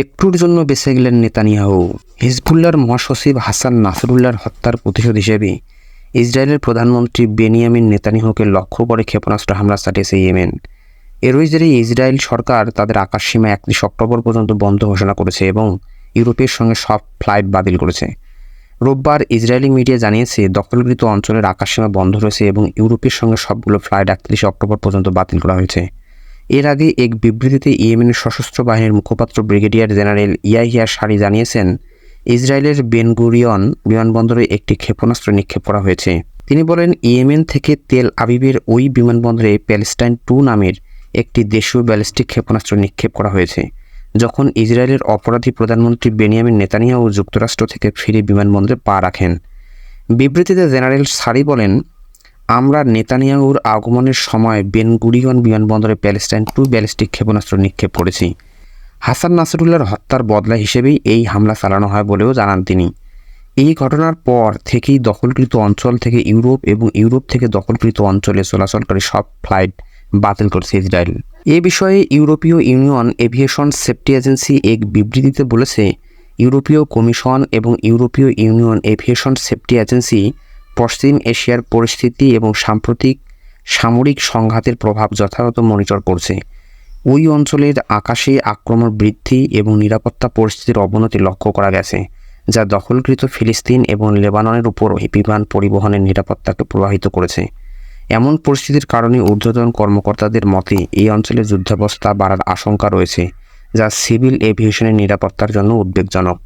একটুর জন্য বেঁচে গেলেন নেতানিয়াহু। হিজবুল্লার মহাসচিব হাসান নাসরুল্লাহর হত্যার প্রতিশোধ হিসেবে ইসরায়েলের প্রধানমন্ত্রী বেনিয়ামিন নেতানিয়াহুকে লক্ষ্য করে ক্ষেপণাস্ত্র হামলা চালিয়েছে ইয়েমেন। এরই জেরে ইসরায়েল সরকার তাদের আকাশসীমা একত্রিশ অক্টোবর পর্যন্ত বন্ধ ঘোষণা করেছে এবং ইউরোপের সঙ্গে সব ফ্লাইট বাতিল করেছে। রোববার ইসরায়েলি মিডিয়া জানিয়েছে, দখলকৃত অঞ্চলের আকাশসীমা বন্ধ রয়েছে এবং ইউরোপের সঙ্গে সবগুলো ফ্লাইট একত্রিশে অক্টোবর পর্যন্ত বাতিল করা হয়েছে। এর আগে এক বিবৃতিতে ইয়েমেনের সশস্ত্র বাহিনীর মুখপাত্র ব্রিগেডিয়ার জেনারেল ইয়াহিয়া সারি জানিয়েছেন, ইসরায়েলের বেনগুরিয়ন বিমানবন্দরে একটি ক্ষেপণাস্ত্র নিক্ষেপ করা হয়েছে। তিনি বলেন, ইয়েমেন থেকে তেল আবিবের ওই বিমানবন্দরে প্যালেস্টাইন টু নামের একটি দেশীয় ব্যালিস্টিক ক্ষেপণাস্ত্র নিক্ষেপ করা হয়েছে, যখন ইসরায়েলের অপরাধী প্রধানমন্ত্রী বেনিয়ামিন নেতানিয়াহু যুক্তরাষ্ট্র থেকে ফিরে বিমানবন্দরে পা রাখেন। বিবৃতিতে জেনারেল সারি বলেন আমরা নেতানিয়াহুর আগমনের সময় বেনগুরিয়ন বিমানবন্দরে প্যালেস্টাইন টু ব্যালিস্টিক ক্ষেপণাস্ত্র নিক্ষেপ করেছি। হাসান নাসরুল্লাহর হত্যার বদলা হিসেবেই এই হামলা চালানো হয় বলেও জানান তিনি। এই ঘটনার পর থেকেই দখলকৃত অঞ্চল থেকে ইউরোপ এবং ইউরোপ থেকে দখলকৃত অঞ্চলে চলাচলকারী সব ফ্লাইট বাতিল করেছে ইসরায়েল। এ বিষয়ে ইউরোপীয় ইউনিয়ন এভিয়েশন সেফটি এজেন্সি এক বিবৃতিতে বলেছে, ইউরোপীয় কমিশন এবং ইউরোপীয় ইউনিয়ন এভিয়েশন সেফটি এজেন্সি পশ্চিম এশিয়ার পরিস্থিতি এবং সাম্প্রতিক সামরিক সংঘাতের প্রভাব যথাযথ মনিটর করছে। ওই অঞ্চলের আকাশে আক্রমণ বৃদ্ধি এবং নিরাপত্তা পরিস্থিতির অবনতি লক্ষ্য করা গেছে, যা দখলকৃত ফিলিস্তিন এবং লেবাননের উপর বিমান পরিবহনের নিরাপত্তাকে প্রভাবিত করেছে। এমন পরিস্থিতির কারণে ঊর্ধ্বতন কর্মকর্তাদের মতে, এই অঞ্চলে যুদ্ধাবস্থা বাড়ার আশঙ্কা রয়েছে, যা সিভিল এভিয়েশনের নিরাপত্তার জন্য উদ্বেগজনক।